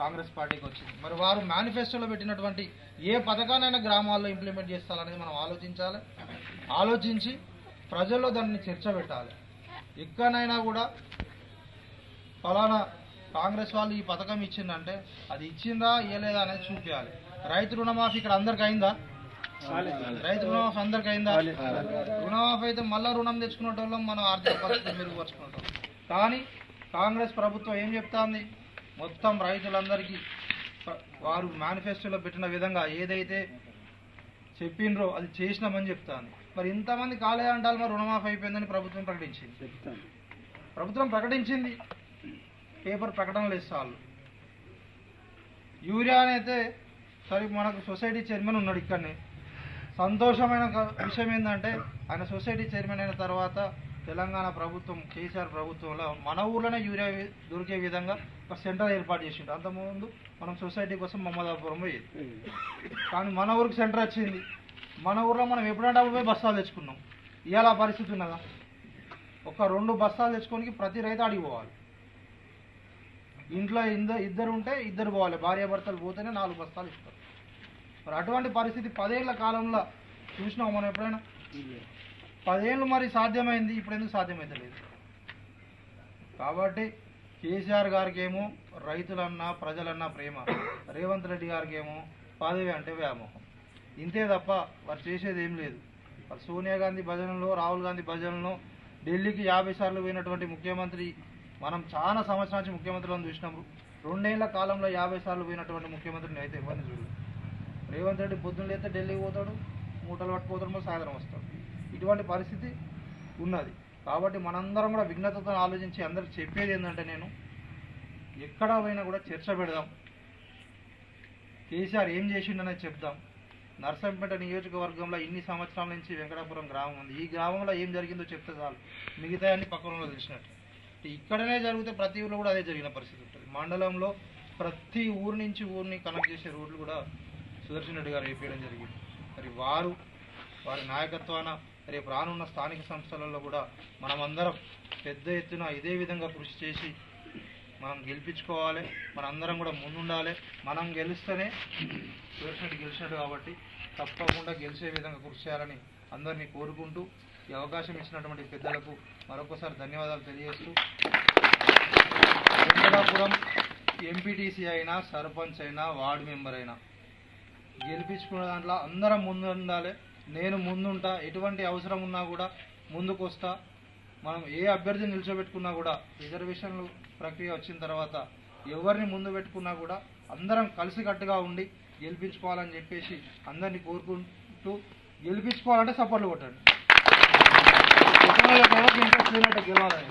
కాంగ్రెస్ పార్టీకి వచ్చింది. మరి వారు మేనిఫెస్టోలో పెట్టినటువంటి ఏ పథకానైనా గ్రామాల్లో ఇంప్లిమెంట్ చేస్తారనేది మనం ఆలోచించాలి. ఆలోచించి ప్రజల్లో దాన్ని చర్చ పెట్టాలి. ఎక్కడైనా కూడా ఫలానా కాంగ్రెస్ వాళ్ళు ఈ పథకం ఇచ్చిందంటే అది ఇచ్చిందా ఇవ్వలేదా అనేది చూపించాలి. రైతు రుణమాఫీ ఇక్కడ అందరికి అయిందా? రైతు రుణమాఫీ అందరికి అయిందా? రుణమాఫీ అయితే మళ్ళీ రుణం తెచ్చుకునేటోళ్ళం మనం ఆర్థిక పరిస్థితి మెరుగుపరుచుకుంటాం కానీ కాంగ్రెస్ ప్రభుత్వం ఏం చెప్తాంది? మొత్తం రైతులందరికీ వారు మేనిఫెస్టోలో పెట్టిన విధంగా ఏదైతే చెప్పిండ్రో అది చేసినామని చెప్తాంది. మరి ఇంతమంది కాలేదంటారు మరి రుణమాఫీ అయిపోయిందని ప్రభుత్వం ప్రకటించింది. ప్రభుత్వం ప్రకటించింది. పేపర్ ప్రకటనలు ఇస్తారు యూరియా అయితే సరే మనకు సొసైటీ చైర్మన్ ఉన్నాడు ఇక్కడనే. సంతోషమైన విషయం ఏంటంటే ఆయన సొసైటీ చైర్మన్ అయిన తర్వాత తెలంగాణ ప్రభుత్వం కేసీఆర్ ప్రభుత్వంలో మన ఊర్లోనే యూరియా దొరికే విధంగా ఒక సెంటర్ ఏర్పాటు చేసిండు. అంతకుముందు మనం సొసైటీ కోసం మమ్మదాపురం పోయేది కానీ మన ఊరికి సెంటర్ వచ్చింది. మన ఊర్లో మనం ఎప్పుడంటే అప్పుడు పోయి బస్తాలు తెచ్చుకున్నాం. ఇలా పరిస్థితి ఉన్నదా? ఒక రెండు బస్తాలు తెచ్చుకోనికి ప్రతి రైతు అడిగి పోవాలి. ఇంట్లో ఇద్దరు ఇద్దరు ఉంటే ఇద్దరు పోవాలి. భార్యాభర్తలు పోతేనే నాలుగు బస్తాలు ఇస్తారు. మరి అటువంటి పరిస్థితి పదేళ్ళ కాలంలో చూసినాం మనం ఎప్పుడైనా? పదేళ్ళు మరి సాధ్యమైంది ఇప్పుడు ఎందుకు సాధ్యమైతలేదు? కాబట్టి కేసీఆర్ గారికి ఏమో రైతులన్నా ప్రజలన్నా ప్రేమ. రేవంత్ రెడ్డి గారికి ఏమో పదవి అంటే వ్యామోహం. ఇంతే తప్ప వారు చేసేది ఏం లేదు. సోనియా గాంధీ భజనలో రాహుల్ గాంధీ భజనలో ఢిల్లీకి యాభై సార్లు పోయినటువంటి ముఖ్యమంత్రి మనం చాలా సంవత్సరాల నుంచి ముఖ్యమంత్రులను చూసినాము రెండేళ్ళ కాలంలో యాభై సార్లు పోయినటువంటి ముఖ్యమంత్రిని అయితే ఇవ్వని చూడు రేవంత్ రెడ్డి పొద్దున్న లేతే ఢిల్లీకి పోతాడు మూటలు పట్టుకుపోతాడు సాయంత్రం వస్తాడు. ఇటువంటి పరిస్థితి ఉన్నది. కాబట్టి మనందరం కూడా విఘ్నతతో ఆలోచించి అందరికి చెప్పేది ఏంటంటే నేను ఎక్కడ పోయినా కూడా చర్చ పెడదాం. కేసీఆర్ ఏం చేసిండనేది చెప్దాం. నర్సంపేట నియోజకవర్గంలో ఇన్ని సంవత్సరాల నుంచి వెంకటాపురం గ్రామం ఉంది. ఈ గ్రామంలో ఏం జరిగిందో చెప్తే చాలు. మిగతా అన్ని పక్కన తెలిసినట్టు. ఇక్కడనే జరిగితే ప్రతి ఊర్లో కూడా అదే జరిగిన పరిస్థితి ఉంటుంది. మండలంలో ప్రతి ఊరు నుంచి ఊరిని కనెక్ట్ చేసే రోడ్లు కూడా సుదర్శన్ రెడ్డి గారు వేపేయడం జరిగింది. మరి వారు వారి నాయకత్వాన రేపు రానున్న స్థానిక సంస్థలలో కూడా మనమందరం పెద్ద ఎత్తున ఇదే విధంగా కృషి చేసి మనం గెలిపించుకోవాలి. మనందరం కూడా ముందుండాలి. మనం గెలిస్తేనే వేసినట్టు గెలిచినట్టు కాబట్టి తప్పకుండా గెలిచే విధంగా కృషి చేయాలని అందరినీ కోరుకుంటూ ఈ అవకాశం ఇచ్చినటువంటి పెద్దలకు మరొకసారి ధన్యవాదాలు తెలియజేస్తూ వెంకటాపురం ఎంపీటీసీ అయినా సర్పంచ్ అయినా వార్డు మెంబర్ అయినా గెలిపించుకునే దాంట్లో అందరం ముందు ఉండాలి నేను ముందుంటా ఎటువంటి అవసరం ఉన్నా కూడా ముందుకు వస్తా మనం ఏ అభ్యర్థిని నిల్చోబెట్టుకున్నా కూడా రిజర్వేషన్లు ప్రక్రియ వచ్చిన తర్వాత ఎవరిని ముందు పెట్టుకున్నా కూడా అందరం కలిసికట్టుగా ఉండి గెలిపించుకోవాలని చెప్పేసి అందరినీ కోరుకుంటూ గెలిపించుకోవాలంటే సపోర్ట్లు కొట్టండి. ఇంట్రెస్ట్ లేనట్టు గెలవాలని